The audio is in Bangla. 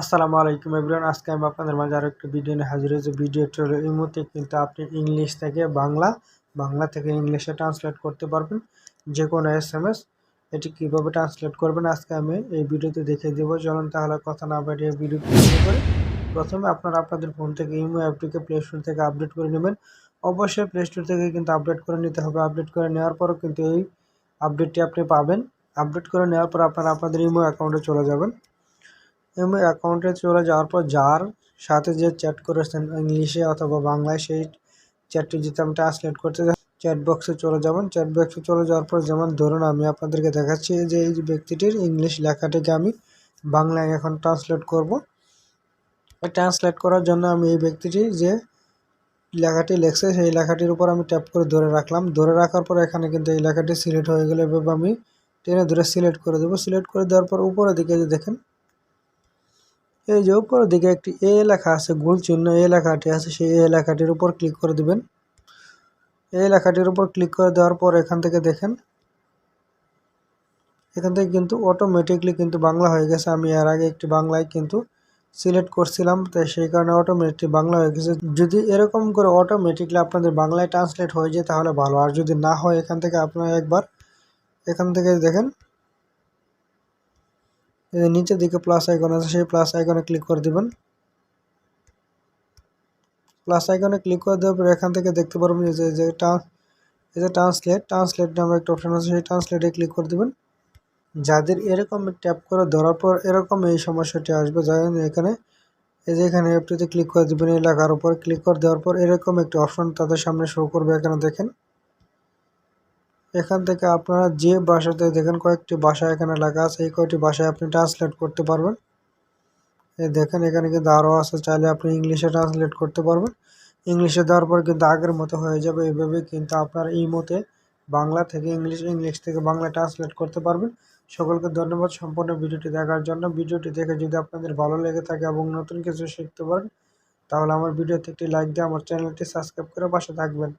আসসালামু আলাইকুম এভরিওয়ান, আজকে আমি আপনাদের মাঝে আরও একটি ভিডিও নিয়ে হাজির হয়েছি। ভিডিওটি হলো এই মুহূর্তে কিন্তু আপনি ইংলিশ থেকে বাংলা বাংলা থেকে ইংলিশে ট্রান্সলেট করতে পারবেন। যে কোনো এস এম এস এটি কীভাবে ট্রান্সলেট করবেন আজকে আমি এই ভিডিওতে দেখিয়ে দেবো। চলুন তাহলে কথা না বাড়িয়ে ভিডিও শুরু করি। প্রথমে আপনারা আপনাদের ফোন থেকে ইমো অ্যাপটিকে প্লে স্টোর থেকে আপডেট করে নেবেন। অবশ্যই প্লে স্টোর থেকে কিন্তু আপডেট করে নিতে হবে। আপডেট করে নেওয়ার পরও কিন্তু এই আপডেটটি আপনি পাবেন। আপডেট করে নেওয়ার পর আপনারা আপনাদের ইমো অ্যাকাউন্টে চলে যাবেন। এবং অ্যাকাউন্টে চলে যাওয়ার পর যার সাথে যে চ্যাট করেছেন ইংলিশে অথবা বাংলায়, সেই চ্যাটটি যদি আমি ট্রান্সলেট করতে চ্যাট বক্সে চলে যাবেন। চ্যাট বক্সে চলে যাওয়ার পর যেমন ধরুন আমি আপনাদেরকে দেখাচ্ছি যে এই ব্যক্তিটির ইংলিশ লেখাটিকে আমি বাংলায় এখন ট্রান্সলেট করব। ট্রান্সলেট করার জন্য আমি এই ব্যক্তিটির যে লেখাটি লেখছে, সেই লেখাটির উপর আমি ট্যাপ করে ধরে রাখলাম। ধরে রাখার পর এখানে কিন্তু এই লেখাটি সিলেক্ট হয়ে গেলে এভাবে আমি টেনে ধরে সিলেক্ট করে দেবো। সিলেক্ট করে দেওয়ার পর উপরের দিকে যে দেখেন এই যে উপরের দিকে একটি এ লেখা আছে, গোল চিহ্ন এ লেখাটি আছে, সেই এ উপর ক্লিক করে দিবেন। এই লেখাটির উপর ক্লিক করে দেওয়ার পর এখান থেকে দেখেন, এখান থেকে কিন্তু অটোমেটিকলি কিন্তু বাংলা হয়ে গেছে। আমি এর আগে একটি বাংলায় কিন্তু সিলেক্ট করছিলাম, তাই সেই কারণে অটোমেটিক বাংলা হয়ে গেছে। যদি এরকম করে অটোমেটিকলি আপনাদের বাংলায় ট্রান্সলেট হয়ে যায়, তাহলে ভালো। আর যদি না হয়, এখান থেকে আপনারা একবার, এখান থেকে দেখেন নিচের দিকে প্লাস আইকন আছে, সেই প্লাস আইকনে ক্লিক করে দিবেন। প্লাস আইকনে ক্লিক করে দেওয়ার পর এখান থেকে দেখতে পারবেন যে যে এই যে ট্রান্সলেট ট্রান্সলেট নামে একটা অপশন আছে, সেই ট্রান্সলেটে ক্লিক করে দেবেন। যাদের এরকম ট্যাপ করে ধরার পর এরকম এই সমস্যাটি আসবে যেমন এখানে এই যে এখানে অ্যাপটিতে ক্লিক করে দেবেন, এই লেখার উপর ক্লিক করে দেওয়ার পর এরকম একটি অপশন তাদের সামনে শো করবে এখানে দেখেন। এখান থেকে আপনারা যে ভাষাতে দেখেন কয়েকটি ভাষা এখানে লেখা আছে, এই কয়েকটি ভাষায় আপনি ট্রান্সলেট করতে পারবেন। এই দেখেন এখানে কিন্তু আরও আছে, চাইলে আপনি ইংলিশে ট্রান্সলেট করতে পারবেন। ইংলিশে দেওয়ার পর কিন্তু আগের মতো হয়ে যাবে এইভাবে কিন্তু আপনার এই মতে বাংলা থেকে ইংলিশ ইংলিশ থেকে বাংলা ট্রান্সলেট করতে পারবেন। সকলকে ধন্যবাদ সম্পূর্ণ ভিডিওটি দেখার জন্য। ভিডিওটি দেখে যদি আপনাদের ভালো লেগে থাকে এবং নতুন কিছু শিখতে পারেন, তাহলে আমার ভিডিওতে একটি লাইক দিয়ে আমার চ্যানেলটি সাবস্ক্রাইব করে পাশে থাকবেন।